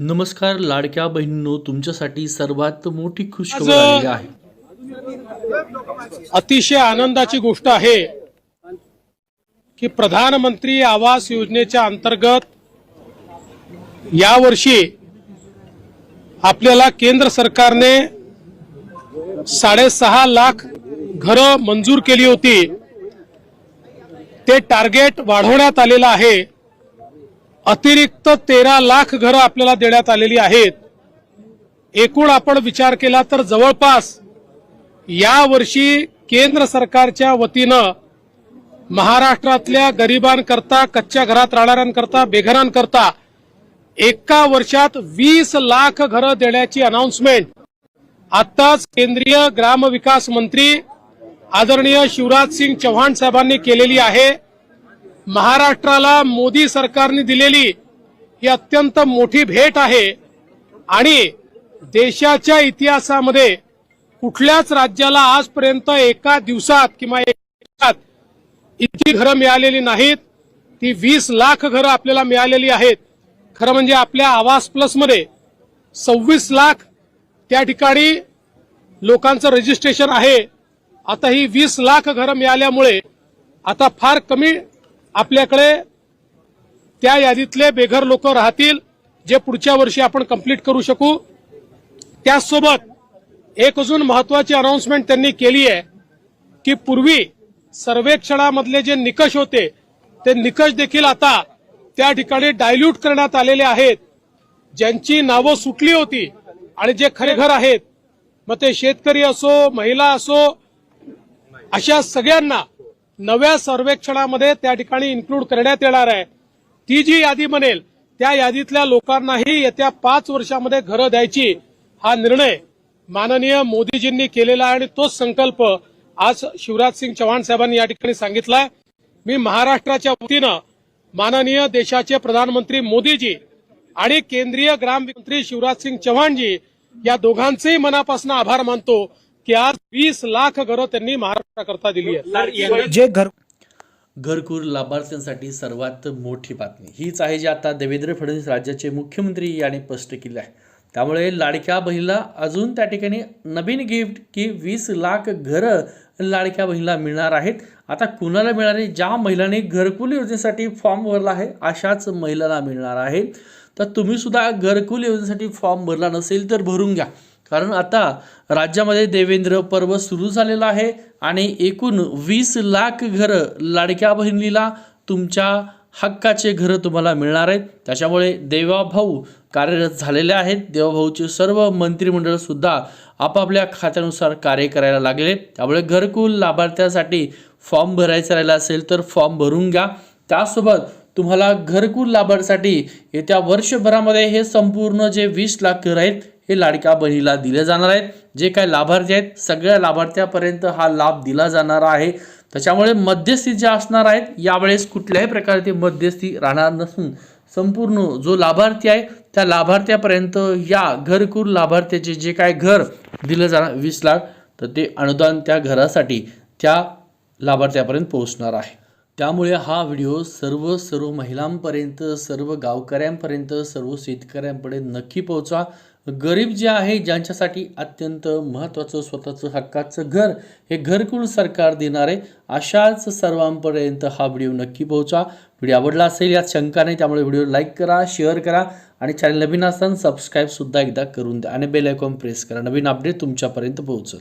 नमस्कार लाडक्या बहिणींनो तुमच्यासाठी सर्वात मोठी खुशखबर आलेली आहे. अतिशय आनंदाची गोष्ट आहे की प्रधानमंत्री आवास योजनेच्या अंतर्गत यावर्षी आपल्याला केंद्र सरकारने साडेसहा लाख घरं मंजूर केली होती. ते टार्गेट वाढवण्यात आलेलं आहे. अतिरिक्त तेरा लाख घरं आपल्याला देण्यात आलेली आहेत. एकूण आपण विचार केला तर जवळपास या वर्षी केंद्र सरकारच्या वतीनं महाराष्ट्रातल्या गरिबांकरता कच्च्या घरात राहणाऱ्यांकरता बेघरांकरता एका वर्षात वीस लाख घरं देण्याची अनाउन्समेंट आत्ताच केंद्रीय ग्रामविकास मंत्री आदरणीय शिवराज सिंग चव्हाण साहेबांनी केलेली आहे. महाराष्ट्राला मोदी सरकारने दिलेली ही अत्यंत मोठी भेट आहे आणि देशाच्या इतिहासामध्ये कुठल्याच राज्याला आजपर्यंत एका दिवसात किंवा एका इतकी घरं मिळालेली नाहीत. ती वीस लाख घरं आपल्याला मिळालेली आहेत. खरं म्हणजे आपल्या आवास प्लसमध्ये सव्वीस लाख त्या ठिकाणी लोकांचं रजिस्ट्रेशन आहे. आता ही वीस लाख घरं मिळाल्यामुळे आता फार कमी आपल्याकडे त्या यादीतले बेघर लोक राहतील जे पुढच्या वर्षी आपण कंप्लीट करू शकू. त्याचसोबत एक अजून महत्वाची अनाउन्समेंट त्यांनी केली आहे की पूर्वी सर्वेक्षणामधले जे निकष होते ते निकष देखील आता त्या ठिकाणी डायल्यूट करण्यात आलेले आहेत. ज्यांची नावं सुटली होती आणि जे खरेखर आहेत मग ते शेतकरी असो महिला असो अशा सगळ्यांना नव्या सर्वेक्षणामध्ये त्या ठिकाणी इन्क्लूड करण्यात येणार आहे. ती जी यादी बनेल त्या यादीतल्या लोकांनाही येत्या पाच वर्षामध्ये घरं द्यायची हा निर्णय माननीय मोदीजींनी केलेला आहे आणि तोच संकल्प आज शिवराज सिंग चव्हाण साहेबांनी या ठिकाणी सांगितलाय. मी महाराष्ट्राच्या वतीनं माननीय देशाचे प्रधानमंत्री मोदीजी आणि केंद्रीय ग्राममंत्री शिवराज सिंग चव्हाणजी या दोघांचेही मनापासून आभार मानतो. की आज वीस लाख घरं त्यांनी महाराष्ट्राकरता दिली आहेत. जे घर घरकुल लाभार्थ्यांसाठी सर्वात मोठी बातमी हीच आहे जी आता देवेंद्र फडणवीस राज्याचे मुख्यमंत्री यांनी स्पष्ट केली आहे. त्यामुळे लाडक्या बहिणीला अजून त्या ठिकाणी नवीन गिफ्ट की वीस लाख घरं लाडक्या बहिणीला मिळणार आहेत. आता कुणाला मिळणार आहे? ज्या महिलांनी घरकुल योजनेसाठी फॉर्म भरला आहे अशाच महिलांना मिळणार आहे. तर तुम्ही सुद्धा घरकुल योजनेसाठी फॉर्म भरला नसेल तर भरून घ्या. कारण आता राज्यामध्ये देवेंद्र पर्व सुरू झालेलं आहे आणि एकूण वीस लाख घरं लाडक्या बहिणीला तुमच्या हक्काचे घरं तुम्हाला मिळणार आहेत. त्याच्यामुळे देवाभाऊ कार्यरत झालेले आहेत. देवाभाऊचे सर्व मंत्रिमंडळसुद्धा आपापल्या खात्यानुसार कार्य करायला लागले. त्यामुळे घरकुल लाभार्थ्यासाठी फॉर्म भरायचा राहिला असेल तर फॉर्म भरून घ्या. त्यासोबत तुम्हाला घरकुल लाभार्थ्यासाठी येत्या वर्षभरामध्ये हे संपूर्ण जे वीस लाख घर आहेत हे लाडक्या बहिणीला दिले जाणार आहेत. जे काय लाभार्थी आहेत सगळ्या लाभार्थ्यापर्यंत हा लाभ दिला जाणार आहे. त्याच्यामुळे मध्यस्थी ज्या असणार आहेत यावेळेस कुठल्याही प्रकारची मध्यस्थी राहणार नसून संपूर्ण जो लाभार्थी आहे त्या लाभार्थ्यापर्यंत या घरकुल लाभार्थ्याचे जे काय घर दिलं जाणार वीस लाख तर ते अनुदान त्या घरासाठी त्या लाभार्थ्यापर्यंत पोहोचणार आहे. त्यामुळे हा व्हिडिओ सर्व सर्व महिलांपर्यंत सर्व गावकऱ्यांपर्यंत सर्व शेतकऱ्यांपर्यंत नक्की पोहोचा. गरीब जे आहे ज्यांच्यासाठी अत्यंत महत्त्वाचं स्वतःचं हक्काचं घर हे घरकुल सरकार देणार आहे अशाच सर्वांपर्यंत हा व्हिडिओ नक्की पोहोचा. व्हिडिओ आवडला असेल यात शंका नाही त्यामुळे व्हिडिओ लाईक करा शेअर करा आणि चॅनल नवीन असताना सबस्क्राईबसुद्धा एकदा करून द्या आणि बेल आयकॉन प्रेस करा. नवीन अपडेट तुमच्यापर्यंत पोहोचल.